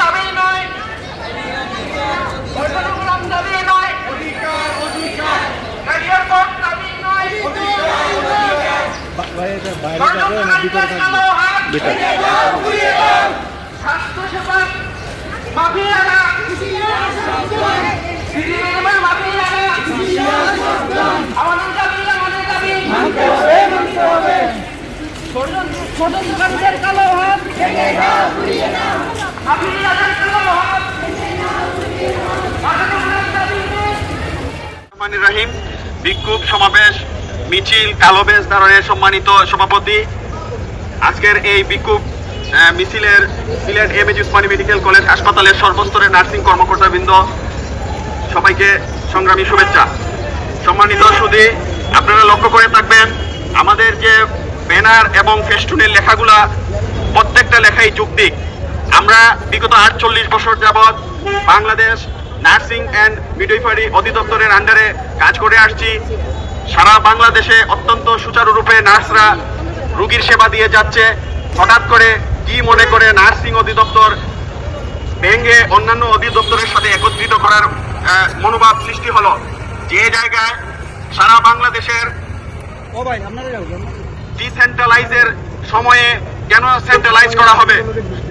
দাবি নয়। বৈষম্যমূলক দাবি নয়। ক্যারিয়ার কোড দাবি নয়। স্বাস্থ্যসেবা মাফিয়ারা আমাদের দাবি আমাদের দাবি। ষড়যন্ত্রকারীদের কালো হাত। রাহিম বিক্ষোভ সমাবেশ, মিছিল, কালো বেশ ধারণের সম্মানিত সভাপতি। আজকের এই বিক্ষোভ মিছিলের Sylhet M A G Osmani medical college হাসপাতালের সর্বস্তরের নার্সিং কর্মকর্তাবৃন্দ, সবাইকে সংগ্রামী শুভেচ্ছা। সম্মানিত সুদী, আপনারা লক্ষ্য করে থাকবেন, আমাদের যে ব্যানার এবং ফেস্টুনের লেখাগুলা, প্রত্যেকটা লেখাই যুক্তিক। আমরা বিগত আটচল্লিশ বছর যাবৎ বাংলাদেশ নার্সিং অ্যান্ড মিডওয়াইফারি অধিদপ্তরের আন্ডারে কাজ করে আসছি। সারা বাংলাদেশে অত্যন্ত সুচারুরূপে নার্সরা রুগীর সেবা দিয়ে যাচ্ছে। হঠাৎ করে কি মনে করে নার্সিং অধিদপ্তর ভেঙে অন্যান্য অধিদপ্তরের সাথে একত্রিত করার মনোভাব সৃষ্টি হলো? যে জায়গায় সারা বাংলাদেশের ডিসেন্ট্রালাইজের সময়ে কেন সেন্ট্রালাইজ করা হবে?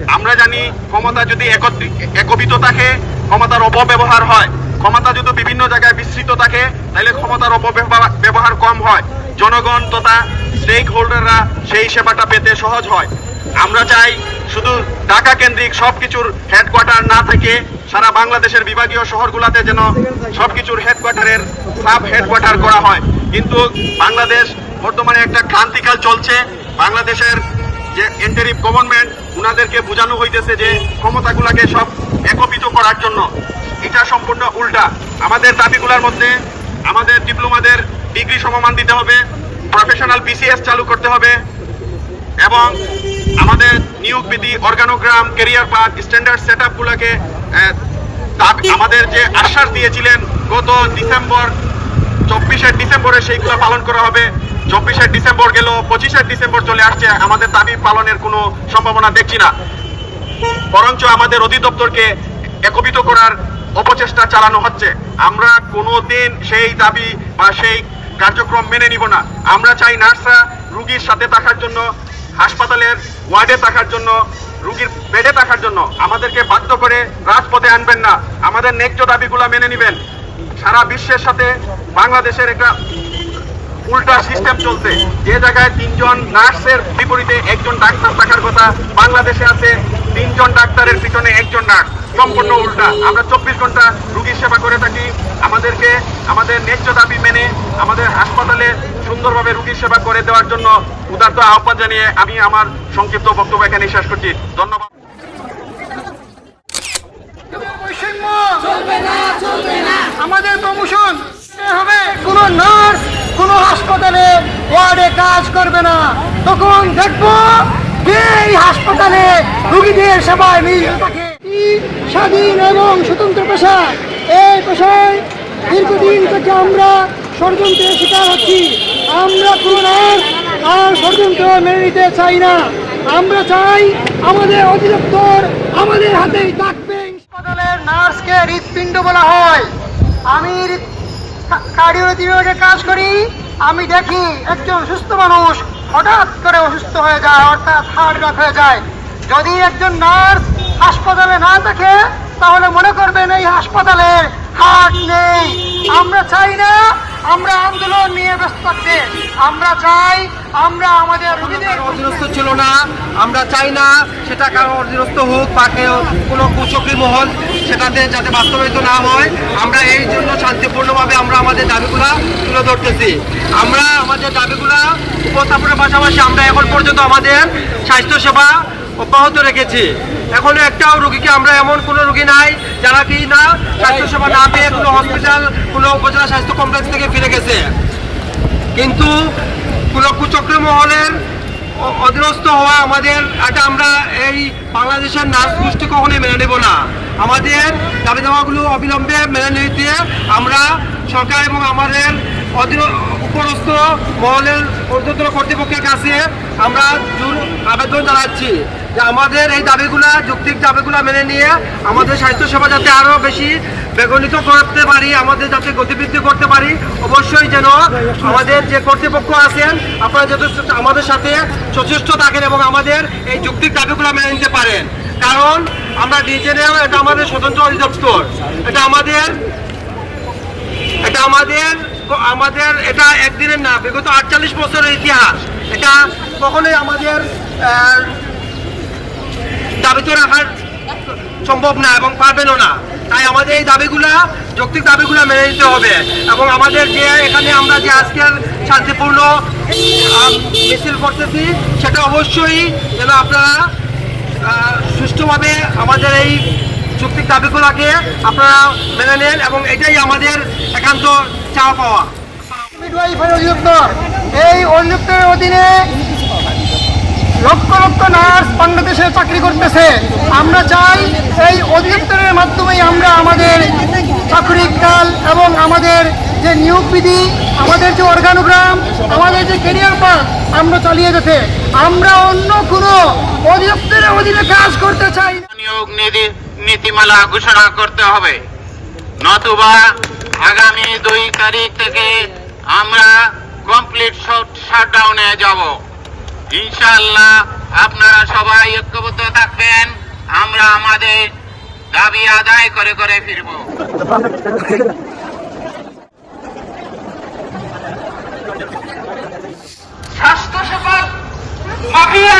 আমরা জানি ক্ষমতা যদি একত্রি- একবিত থাকে ক্ষমতার অপব্যবহার হয়। ক্ষমতা যদি বিভিন্ন জায়গায় বিস্তৃত থাকে তাহলে ক্ষমতার অপব্যবহার ব্যবহার কম হয়। জনগণ তথা স্টেক হোল্ডাররা সেই সেবাটা পেতে সহজ হয়। আমরা চাই শুধু ঢাকা কেন্দ্রিক সবকিছুর হেডকোয়ার্টার না থেকে সারা বাংলাদেশের বিভাগীয় শহরগুলোতে যেন সবকিছুর হেডকোয়ার্টারের সাব হেডকোয়ার্টার করা হয়। কিন্তু বাংলাদেশ বর্তমানে একটা ক্রান্তিকাল চলছে। বাংলাদেশের যে এন্টারিভ গভর্নমেন্ট উনাদেরকে বোঝানো হইতেছে যে ক্ষমতাগুলোকে সব একত্রিত করার জন্য। এটা সম্পূর্ণ উল্টা। আমাদের দাবিগুলোর মধ্যে আমাদের ডিপ্লোমাদের ডিগ্রি সমমান দিতে হবে প্রফেশনাল বিসিএস চালু করতে হবে, এবং আমাদের নিয়োগ বিধি organogram career path standard set আপগুলোকে আমাদের যে আশ্বাস দিয়েছিলেন, গত ডিসেম্বর, চব্বিশে ডিসেম্বরে সেইগুলো পালন করা হবে। চব্বিশে ডিসেম্বর গেল পঁচিশে ডিসেম্বর চলে আসছে। আমাদের দাবি পালনের কোনো সম্ভাবনা দেখছি না। বরঞ্চ আমাদের অধিদপ্তরকে একত্রিত করার অপচেষ্টা চালানো হচ্ছে। আমরা কোনো দিন সেই দাবি বা সেই কার্যক্রম মেনে নিব না। আমরা চাই নার্সরা রুগীর সাথে থাকার জন্য, হাসপাতালের ওয়ার্ডে থাকার জন্য, রুগীর বেডে থাকার জন্য। আমাদেরকে বাধ্য করে রাজপথে আনবেন না। আমাদের ন্যায্য দাবিগুলো মেনে নেবেন। সারা বিশ্বের সাথে বাংলাদেশের একটা উল্টা সিস্টেম চলছে। যে জায়গায় তিনজন নার্সের বিপরীতে একজন ডাক্তার থাকার কথা বাংলাদেশে আছে তিনজন ডাক্তারের পিছনে একজন নার্স। সম্পূর্ণ উল্টা। আমরা চব্বিশ ঘণ্টা রুগীর সেবা করে থাকি। আমাদেরকে, আমাদের ন্যায্য দাবি মেনে আমাদের হাসপাতালে সুন্দরভাবে রুগীর সেবা করে দেওয়ার জন্য উদার্ত আহ্বান জানিয়ে আমি আমার সংক্ষিপ্ত বক্তব্য এখানে শেষ করছি। ধন্যবাদ। আমাদের প্রমোশন হবে। কোনো নার্স কোনো হাসপাতালে ওয়ার্ডে কাজ করবে না। তখন দেখব এই হাসপাতালে রুগীদের সেবায় নিয়োজিত থাকে স্বাধীন এবং স্বতন্ত্র পেশা এই পেশায় দীর্ঘদিন থেকে আমরা ষড়যন্ত্রের শিকার হচ্ছি। আমরা নার্স আর ষড়যন্ত্র মেনে নিতে চাই না। আমরা চাই আমাদের অধিদপ্তর আমাদের হাতেই থাকবে হাসপাতালের নার্সকে হৃৎপিণ্ড বলা হয়। আমি কার্ডিওলজি বিভাগে কাজ করি আমি দেখি একজন সুস্থ মানুষ হঠাৎ করে অসুস্থ হয়ে যায় অর্থাৎ হার্ট ব্লক হয়ে যায়। যদি একজন নার্স হাসপাতালে না থাকে তাহলে মনে করবেন এই হাসপাতালের হার্ট নেই। আমরা চাই না আমরা আন্দোলন নিয়ে ব্যস্ত থাকতে। আমরা চাই আমরা আমাদের রোগীদের অধীনস্থ ছিল না। আমরা চাই না সেটা কারও অধীনস্থ হোক বা কেউ কোনো কুচক্রী মহল সেটাতে যাতে বাস্তবায়িত না হয়, আমরা এই জন্য শান্তিপূর্ণভাবে আমরা আমাদের দাবিগুলা তুলে ধরতেছি। আমরা আমাদের দাবিগুলা উপস্থাপনের পাশাপাশি আমরা এখন পর্যন্ত আমাদের স্বাস্থ্যসেবা অব্যাহত রেখেছি। এখনও একটাও রুগীকে আমরা এমন কোনো রুগী নাই যারা কি না স্বাস্থ্যসেবা না পেয়ে কোনো হসপিটাল কোনো উপজেলা স্বাস্থ্য কমপ্লেক্স থেকে ফিরে গেছে। কিন্তু কোনো কুচক্র মহলের অ- অধীনস্থ হওয়া আমাদের এটা আমরা এই বাংলাদেশের নাচ গোষ্ঠী কখনোই মেনে নেব না। আমাদের দাবি দাওয়াগুলো অবিলম্বে মেনে নিতে আমরা সরকার এবং আমাদের অধীন উপরস্থ মহলের ঊর্ধ্বতন কর্তৃপক্ষের কাছে আমরা আবেদন জানাচ্ছি যে আমাদের এই দাবিগুলা, যৌক্তিক দাবিগুলা মেনে নিয়ে আমাদের স্বাস্থ্যসেবা যাতে আরও বেশি বেগনিত করতে পারি, আমাদের যাতে গতিবৃদ্ধি করতে পারি, অবশ্যই যেন আমাদের যে কর্তৃপক্ষ আছেন, আপনারা যাতে আমাদের সাথে সচেষ্ট থাকেন এবং আমাদের এই যৌক্তিক দাবিগুলা মেনে নিতে পারেন। কারণ আমরা ডিজেনেও এটা আমাদের স্বতন্ত্র অধিদপ্তর। এটা আমাদের এটা আমাদের আমাদের এটা একদিনের না, বিগত আটচল্লিশ বছরের ইতিহাস। এটা কখনোই আমাদের দাবিত রাখার সম্ভব না এবং পারবেনও না। তাই আমাদের এই দাবিগুলা, যৌক্তিক দাবিগুলা মেনে নিতে হবে এবং আমাদের যে এখানে আমরা যে আজকের শান্তিপূর্ণ মিছিল করতেছি, সেটা অবশ্যই যেন আপনারা সুষ্ঠুভাবে আমাদের এই যৌক্তিক দাবিগুলোকে আপনারা মেনে নেন এবং এটাই আমাদের একান্ত চাওয়া পাওয়া। এই অধিদপ্তরের অধীনে লক্ষ লক্ষ নার্স বাংলাদেশে চাকরি করতেছে। আমরা চাই এই অধিদপ্তরের মাধ্যমেই আমরা আমাদের চাকরির কাল এবং আমাদের যে নিয়োগ বিধি আমাদের যে অর্গানোগ্রাম আমাদের যে কেরিয়ার পাথ আমরা চালিয়ে যেতে। আমরা অন্য কোনো অধিদপ্তরের অধীনে কাজ করতে চাই নিয়োগ নীতি নীতিমালা ঘোষণা করতে হবে। নতুবা আগামী দুই তারিখ থেকে আমরা কমপ্লিট শাটডাউনে যাব। ইনশাআল্লাহ আপনারা সবাই ঐক্যবদ্ধ থাকবেন, আমরা আমাদের দাবি আদায় করে করে ফিরবো। দিদি দিদিমার মাফিয়ারা